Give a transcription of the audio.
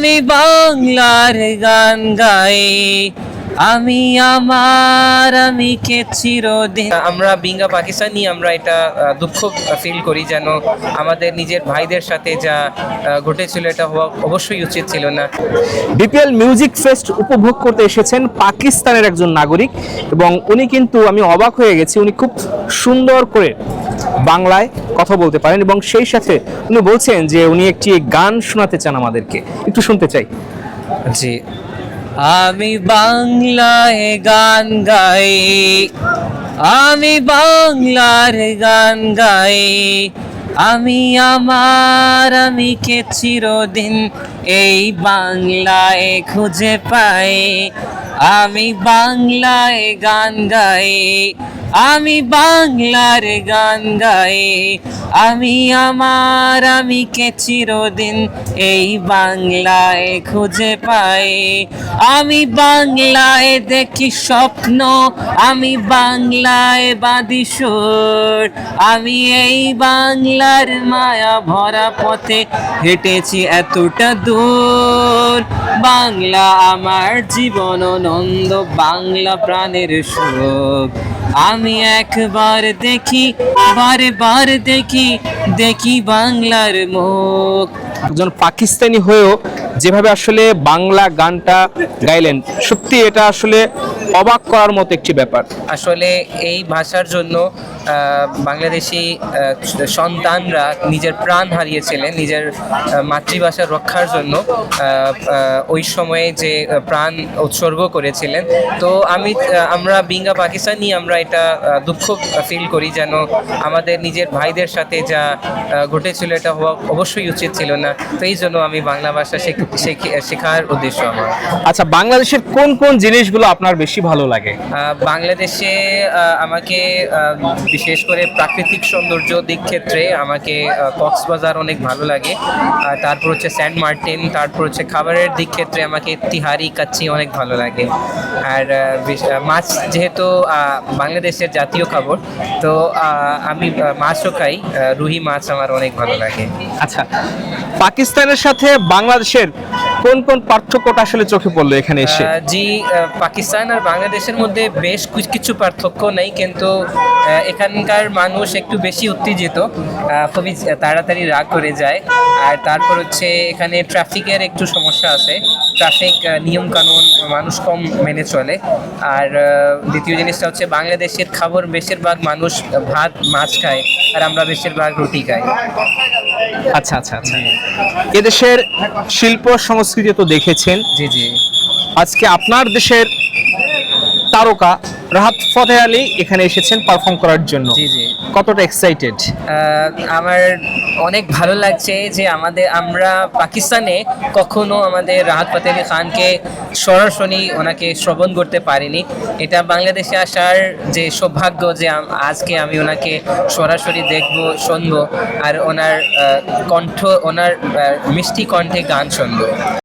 আমি বাংলার গান গাই। আমি আমার আমি কে চিরদিন আমরা বিঙ্গা পাকিস্তানি আমরা এটা দুঃখ ফিল করি যেন আমাদের নিজের ভাইদের সাথে যা ঘটেছিল এটা হওয়া অবশ্যই উচিত ছিল না। বিপিএল মিউজিক ফেস্ট উপভোগ করতে এসেছেন পাকিস্তানের একজন নাগরিক এবং উনি কিন্তু আমি অবাক হয়ে গেছি উনি খুব সুন্দর করে বাংলায় কথা বলতে পারেন এবং সেই সাথে উনি বলছেন যে উনি একটি গান শোনাতে চান আমাদেরকে। একটু শুনতে চাই। জি। আমি বাংলায় গান গাই। আমি বাংলার গান গাই। আমি আমার, আমি কে চিরদিন এই বাংলায় খুঁজে পাই। আমি বাংলায় গান গাই। আমি বাংলার গান গাই। আমি আমার, আমি কে চিরদিন এই বাংলায় খুঁজে পাই। আমি বাংলায় দেখি স্বপ্ন, আমি বাংলায় বাদি সুর। আমি এই বাংলার মায়া ভরা পথে হেঁটেছি এতটা দূর। বাংলা আমার জীবন নন্দ বাংলা প্রাণের সুখ। আমি একবার দেখি বারে বার দেখি দেখি বাংলার মুখ। একজন পাকিস্তানি হয়েও যেভাবে আসলে বাংলা গানটা গাইলেন, সত্যি এটা আসলে অবাক করার মতো একটি ব্যাপার। আসলে এই ভাষার জন্য বাংলাদেশি সন্তানরা নিজের প্রাণ হারিয়েছিলেন নিজের মাতৃভাষা রক্ষার জন্য ওই সময়ে যে প্রাণ উৎসর্গ করেছিলেন। তো আমি আমরা বিঙ্গা পাকিস্তানি আমরা এটা দুঃখ ফিল করি যেন আমাদের নিজের ভাইদের সাথে যা ঘটেছিল এটা হওয়া অবশ্যই উচিত ছিল না। তো এই জন্য আমি বাংলা ভাষা শেখ- শেখ- শেখার উদ্দেশ্য আমার। আচ্ছা বাংলাদেশের কোন কোন জিনিসগুলো আপনার বেশি ভালো লাগে? বাংলাদেশে আমাকে বিশেষ করে প্রাকৃতিক সৌন্দর্য দিক ক্ষেত্রে আমাকে কক্সবাজার অনেক ভালো লাগে। তারপর হচ্ছে সেন্ট মার্টিন তারপর হচ্ছে খাবারের দিক ক্ষেত্রে আমাকে তিহারি কাচ্চি অনেক ভালো লাগে। আর বিশ- মাছ যেহেতু বাংলাদেশের জাতীয় খাবার তো আমি মাছও খাই রুহি মাছ আমার অনেক ভালো লাগে। আচ্ছা পাকিস্তানের সাথে বাংলাদেশের কোন কোন পার্থক্যটা আসলে চোখে পড়ল এখানে এসে? জি পাকিস্তান আর বাংলাদেশের মধ্যে বেশ কিছু- পার্থক্য নেই, কিন্তু এখানকার মানুষ একটু বেশি উত্তেজিত। খুবই তাড়াতাড়ি রাগ করে যায়। আর তারপর হচ্ছে এখানে ট্রাফিকের একটু সমস্যা আছে। ট্রাফিক নিয়ম কানুন মানুষ কম মেনে চলে। আর দ্বিতীয় জিনিসটা হচ্ছে বাংলাদেশের খাবার বেশিরভাগ মানুষ ভাত মাছ খায় আর আমরা বেশিরভাগ রুটি খাই। আচ্ছা আচ্ছা আচ্ছা। এদেশের শিল্প সংস্কৃতি তো দেখেছেন। জি জি। আজকে আপনার দেশের তারকা রাহাত ফতে আলী এখানে এসেছেন পারফর্ম করার জন্য। জি জি। কতটা এক্সাইটেড আমার অনেক ভালো লাগছে যে আমাদের আমরা পাকিস্তানে কখনো আমাদের রাহাত ফাতে আলী খানকে সরাসরি ওনাকে শ্রবণ করতে পারিনি। এটা বাংলাদেশে আসার যে সৌভাগ্য যে আজকে আমি ওনাকে সরাসরি দেখব শুনব আর ওনার কণ্ঠ ওনার মিষ্টি কণ্ঠে গান শুনব।